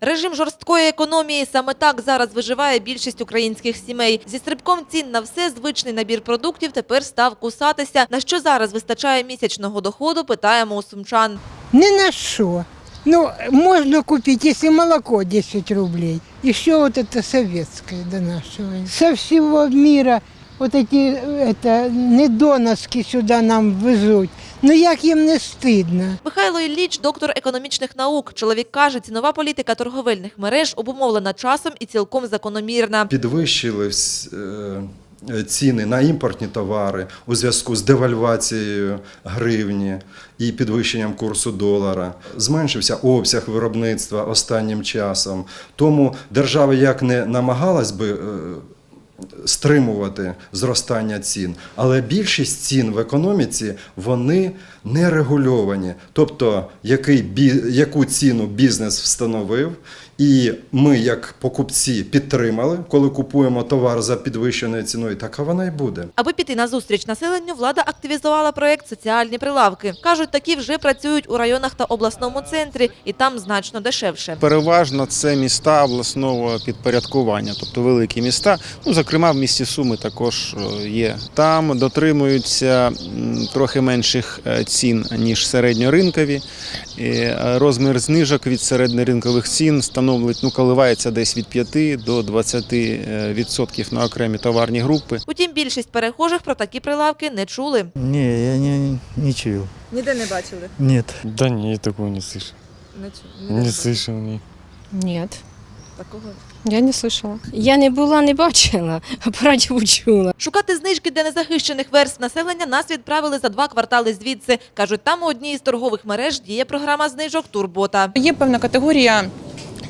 Режим жорсткої економії саме так зараз виживає більшість українських сімей. Зі стрибком цін на все звичний набір продуктів тепер став кусатися. На що зараз вистачає місячного доходу, питаємо у сумчан. Ни на что. Ну, можно купить, если молоко 10 рублей. Еще вот это советское донашивание. Со всего мира вот эти это, недоноски сюда нам везуть. Ну як їм не стидно? Михайло Ілліч – доктор економічних наук. Чоловік каже, цінова політика торговельних мереж обумовлена часом і цілком закономірна. підвищили е, ціни на імпортні товари у зв'язку з девальвацією гривні і підвищенням курсу долара. Зменшився обсяг виробництва останнім часом. Тому держава як не намагалась би. Стримувати зростання цін, але більшість цін в економіці вони не регульовані. Тобто, який бі- яку ціну бізнес встановив, і ми, як покупці, підтримали, коли купуємо товар за підвищеною ціною, така вона й буде. Аби піти на зустріч населенню, влада активізувала проєкт «Соціальні прилавки». Кажуть, такі вже працюють у районах та обласному центрі, і там значно дешевше. Переважно це міста обласного підпорядкування, тобто великі міста. Ну, зокрема, в місті Суми також е, є. Там дотримуються трохи менших е, цін ніж середньоринкові. І е, розмір знижок від середньоринкових цін становить ну коливається десь від 5 до 20 е, відсотків на окремі товарні групи. Утім, більшість перехожих про такі прилавки не чули. Не, я не, не чую. Ніде не бачили. Нет. Да нет, такого не слышал. Не слышал, не. Нет, Такого. я не слышала. Я не була, не бачила, а по радіо чула. Шукати знижки для незахищених верств населення нас відправили за два квартали звідси. Кажуть, там у одній із торгових мереж діє програма знижок «Турбота». Є певна категорія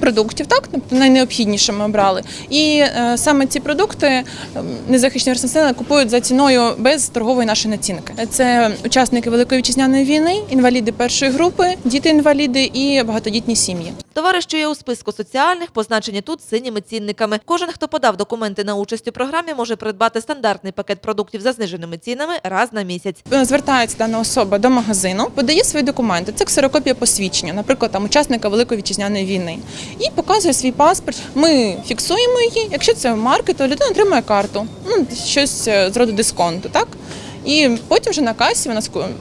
продуктів, так тобто найнеобхідніше ми обрали. І е, саме ці продукти е, незахищені верстви населення купують за ціною без торгової нашої націнки. Це учасники великої вітчизняної війни, інваліди першої групи, діти-інваліди і багатодітні сім'ї. Товари, що є у списку соціальних, позначені тут синіми цінниками. Кожен, хто подав документи на участь у програмі, може придбати стандартний пакет продуктів за зниженими цінами раз на місяць. Звертається дана особа до магазину, подає свої документи. Це ксерокопія посвідчення, наприклад, там учасника великої вітчизняної війни, і показує свій паспорт. Ми фіксуємо її. Якщо це марки, то людина отримує карту, ну щось е, з роду дисконту, так. І потім вже на касі вона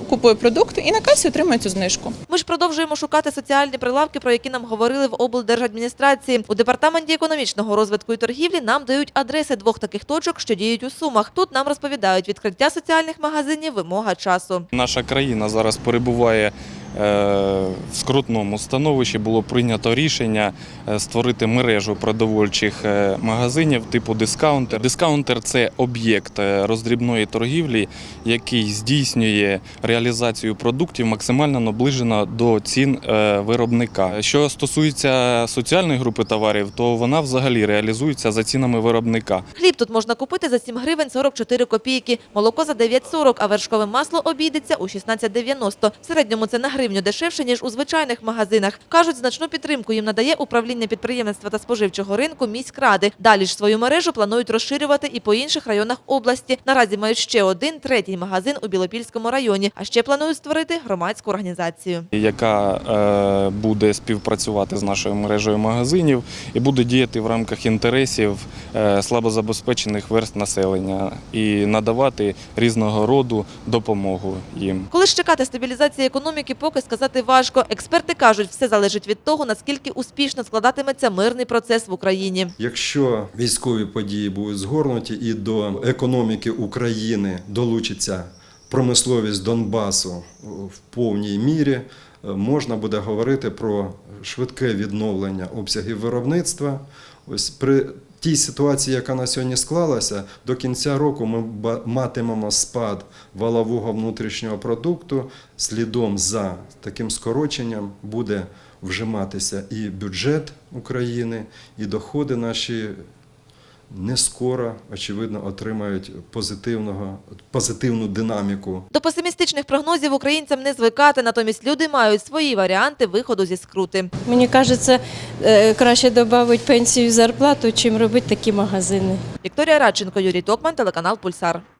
купує продукти і на касі отримує цю знижку. Ми ж продовжуємо шукати соціальні прилавки, про які нам говорили в облдержадміністрації. У департаменті економічного розвитку і торгівлі нам дають адреси двох таких точок, що діють у сумах. Тут нам розповідають, відкриття соціальних магазинів вимога часу. Наша країна зараз перебуває в скрутному становищі. Було прийнято рішення е, створити мережу продовольчих е, магазинів типу дискаунтер. Дискаунтер це об'єкт е, роздрібної торгівлі, який здійснює реалізацію продуктів максимально наближено до цін е, виробника. Що стосується соціальної групи товарів, то вона взагалі реалізується за цінами виробника. Хліб тут можна купити за 7 гривень 44 копійки, молоко за 9,40, а вершкове масло обійдеться у 16,90. В середньому це на гривню дешевше, ніж у звичайних магазинах. Кажуть, значну підтримку їм надає управління підприємництва та споживчого ринку міськради. Далі ж свою мережу планують розширювати і по інших районах області. Наразі мають ще один, третій магазин у Білопільському районі, а ще планують створити громадську організацію. яка е, буде співпрацювати з нашою мережею магазинів і буде діяти в рамках інтересів е, слабозабезпечених верст населення і надавати різного роду допомогу їм. Коли ж чекати стабілізації економіки, поки сказати важко. Експерти кажуть, все залежить від того, наскільки успішно складатиметься мирний процес в Україні. Якщо військові події будуть згорнуті і до економіки України долучиться промисловість Донбасу в повній мірі, е, можна буде говорити про швидке відновлення обсягів виробництва. Ось при тій ситуації, яка на сьогодні склалася, до кінця року ми матимемо спад валового внутрішнього продукту. Слідом за таким скороченням буде вжиматися і бюджет України, і доходи наші не скоро, очевидно, отримають позитивного, позитивну динаміку. До песимістичних прогнозів українцям не звикати, натомість люди мають свої варіанти виходу зі скрути. Мені кажеться, е, краще додати пенсію і зарплату, чим робити такі магазини. Вікторія Радченко, Юрій Токман, телеканал Пульсар.